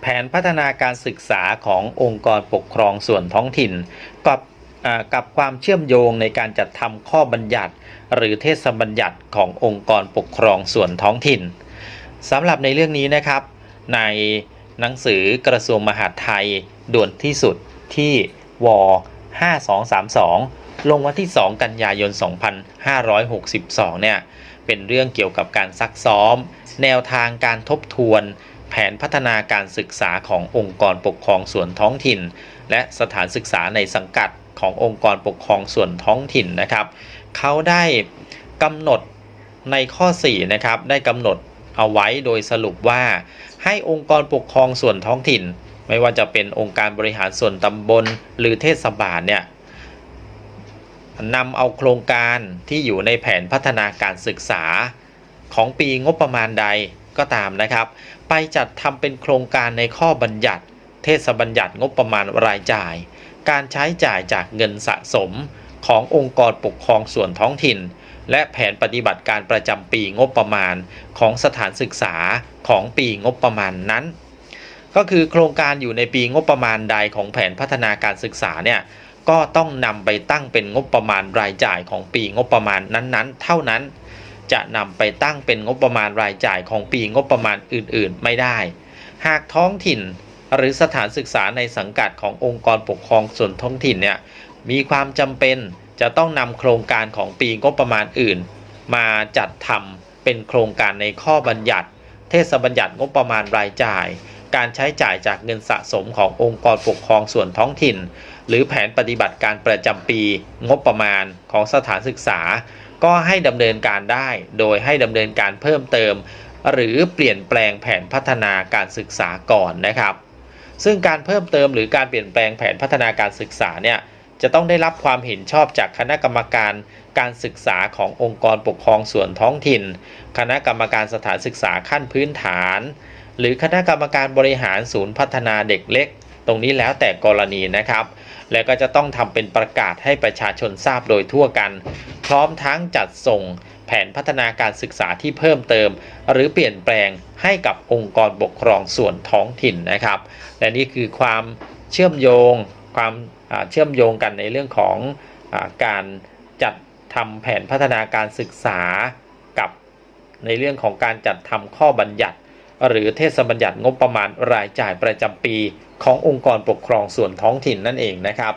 แผนพัฒนาการศึกษาขององค์กรปกครองส่วนท้องถิ่น กับกับความเชื่อมโยงในการจัดทำข้อบัญญัติ หรือเทศบัญญัติขององค์กรปกครองส่วนท้องถิ่นสำหรับในเรื่องนี้นะครับ ในหนังสือกระทรวงมหาดไทยด่วนที่สุดที่ว5232 ลงวันที่ 2 กันยายน 2562 เนี่ย เป็นเรื่องเกี่ยวกับการซักซ้อม แนวทางการทบทวน แผนพัฒนาการศึกษาขององค์กรปกครองส่วนท้องถิ่น และสถานศึกษาในสังกัดขององค์กรปกครองส่วนท้องถิ่นนะครับ เขาได้กำหนดในข้อ 4 นะครับ ได้กำหนดเอาไว้โดยสรุปว่า ให้องค์กรปกครองส่วนท้องถิ่น ไม่ว่าจะเป็นองค์การบริหารส่วนตำบล หรือเทศบาลเนี่ยนำเอาโครงการที่อยู่ในแผนพัฒนาการศึกษาของปีงบประมาณใด ก็ตามนะครับ ไปจัดทำเป็นโครงการในข้อบัญญัติ เทศบัญญัติงบประมาณรายจ่าย การใช้จ่ายจากเงินสะสมขององค์กรปกครองส่วนท้องถิ่น และแผนปฏิบัติการประจำปีงบประมาณของสถานศึกษาของปีงบประมาณนั้น ก็คือโครงการอยู่ในปีงบประมาณใดของแผนพัฒนาการศึกษาเนี่ยก็ต้องนำไปตั้งเป็นงบประมาณรายจ่ายของปีงบประมาณนั้นๆ เท่านั้น จะนำไปตั้งเป็นงบประมาณรายจ่ายของปีงบประมาณอื่น ๆ ไม่ได้ หากท้องถิ่นหรือสถานศึกษาในสังกัดขององค์กรปกครองส่วนท้องถิ่นเนี่ยมีความจำเป็นจะต้องนำโครงการของปีงบประมาณอื่น มาจัดทำเป็นโครงการในข้อบัญญัติ เทศบัญญัติงบประมาณรายจ่าย การใช้จ่ายจากเงินสะสมขององค์กรปกครองส่วนท้องถิ่น หรือแผนปฏิบัติการประจำปีงบประมาณของสถานศึกษา ก็ให้ดำเนินการได้ โดยให้ดำเนินการเพิ่มเติม หรือเปลี่ยนแปลงแผนพัฒนาการศึกษาก่อนนะครับ ซึ่งการเพิ่มเติมหรือการเปลี่ยนแปลงแผนพัฒนาการศึกษาเนี่ยจะต้องได้รับความเห็นชอบจากคณะกรรมการการศึกษาขององค์กรปกครองส่วนท้องถิ่น คณะกรรมการสถานศึกษาขั้นพื้นฐาน หรือคณะกรรมการบริหารศูนย์พัฒนาเด็กเล็ก ตรงนี้แล้วแต่กรณีนะครับ และก็จะต้องทำเป็นประกาศให้ประชาชนทราบโดยทั่วกัน พร้อมทั้งจัดส่งแผนพัฒนาการศึกษาที่เพิ่มเติม หรือเปลี่ยนแปลงให้กับองค์กรปกครองส่วนท้องถิ่นนะครับ และนี่คือความเชื่อมโยงความเชื่อมโยงกันในเรื่องของอการจัดทำแผนพัฒนาการศึกษากับในเรื่องของการจัดทำข้อบัญญัติ หรือเทศบัญญัติงบประมาณรายจ่ายประจำปี ขององค์กรปกครองส่วนท้องถิ่นนั่นเองนะครับ